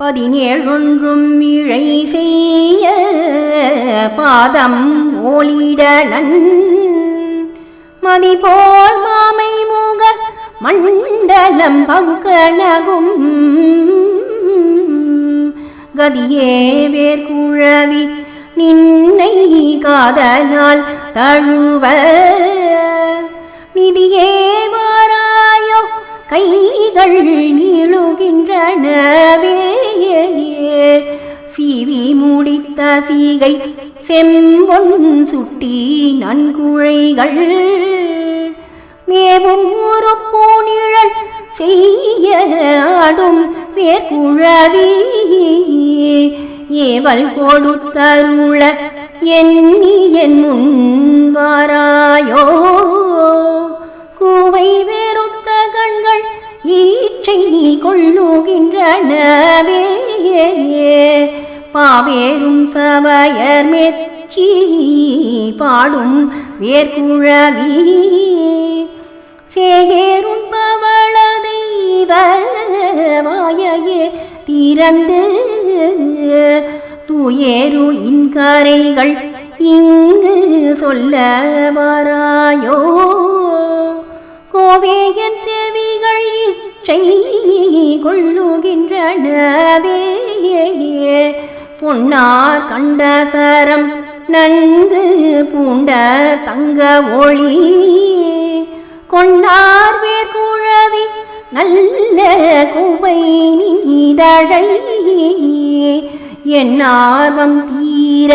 பதினேழொன்றும் இழை செய்ய பாதம் ஓளிடலன் மதிபோல் மாமை முக மண்டலம் பகுக்கழகும் கதியே வேர்குழவி நின்னை காதலால் தழுவ. நிதியே வாராயோ கைகள் நீளுகின்றன. சீவி முடித்த சீகை செம்பொன் சுட்டி நன்குழைகள். மேவும் ஒரு பூனிழல் செய்ய ஆடும் வேர்குழவி ஏவல் கொடுத்தருள எண்ணி என் முன் வாராயோ கூவை வெறுத்த கண்கள் ஈ ஈற்றை கொள்ளுகின்றனவே பாவேரும் சபையர் மெச்சி பாடும் வேர்குழவி. சேகேரும் பவள தெய்வ வாயையே திறந்து தூயேரு இன்கரைகள் இங்கு சொல்ல வாராயோ. கோவேயன் சே இச்சை கொள்ளுகின்றனவே பொன்னார் கண்ட சரம் நன்கு பூண்ட தங்க ஒளி கொண்டார் வேர்குழவி நல்ல குவை நீதழை என் ஆர்வம் தீர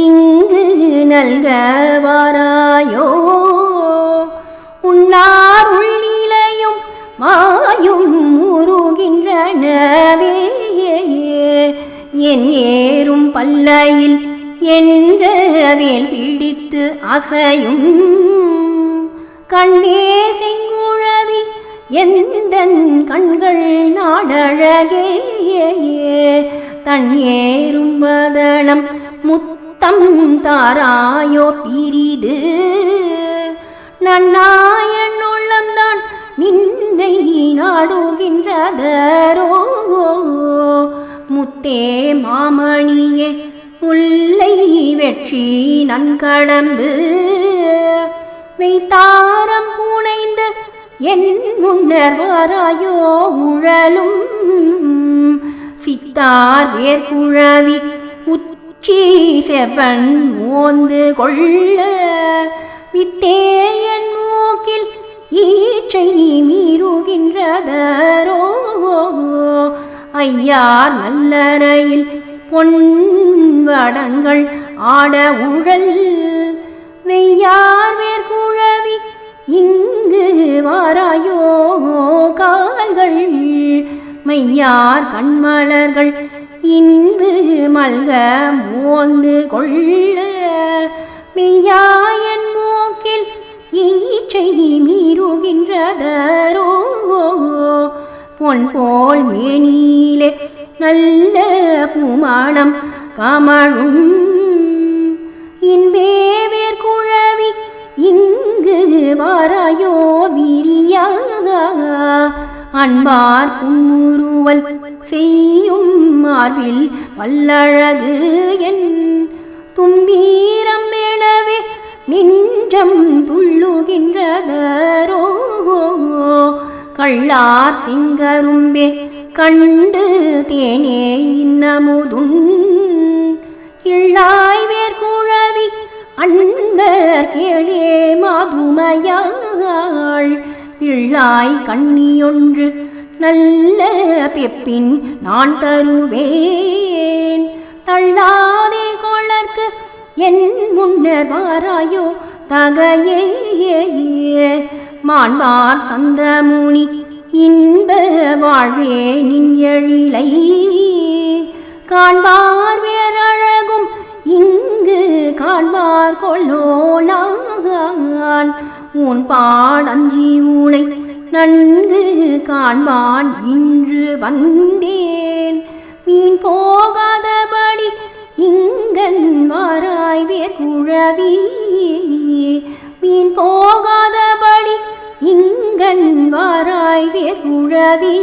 இங்கு நல்க வாராயோ என் ஏறும் பல்லையில் என்றவேல் பிடித்து அசையும். கண்ணே செங்குழவி எந்தன் கண்கள் நாடழகே தன் ஏறும் வதனம் முத்தம் தாராயோ பிரிது. நன்னாயன் உள்ளம்தான் நின்னை நாடுகின்றதே. முத்தே மாமணியே முல்லை வெற்றி நன்கடம்பு. வைத்தாரம் புனைந்து என் முன்னர் வாராயோ உழலும். சித்தார் வேர்குழவி உச்சி செவன் மோந்து கொள்ள. ஐயார் நல்லறையில் பொன் வடங்கள் ஆட உழல் வெய்யார் மேற்குழவி இங்கு வாராயோ கால்கள். மையார் கண்மலர்கள் இன்பு மல்க மோந்து கொள்ள. மெய்யாயன் மூக்கில் ஈச்சை மீறுகின்றதரோ. பொன் போல் மேனியிலே நல்ல பூமானம் கமழும். இன்பேவேர் குழவி இங்கு வாராயோ விரியா. அன்பார் புன்முறுவல் செய்யும் மார்பில் வல்லழகு என். தும்பீரம் எனவே கள்ளார் சிங்கரும்பே கண்டு தேனே இன்னமுதுன். கிள்ளாய் வேர்குழவி அன்பர் கேளே மாதுமையாள். பிள்ளாய் கண்ணியொன்று நல்ல பெப்பின் நான் தருவேன். தள்ளாதே கொளர்க்கு என் முன்னர் வாராயோ தகையே மாண்பார் சந்தமுனி இன்ப வாழ்வே நின் எழிலை. காண்பார் வேறழகும் இங்கு காண்பார் கொள்ளோலான். உன் பாடஞ்சி உனை நன்கு காண்பான் இன்று வந்தேன். மீன் போகாதபடி இங்கன் வாராய் வேர்குழவி மீன் போகாதபடி இங்கன் வாராய் வேர்குழவி.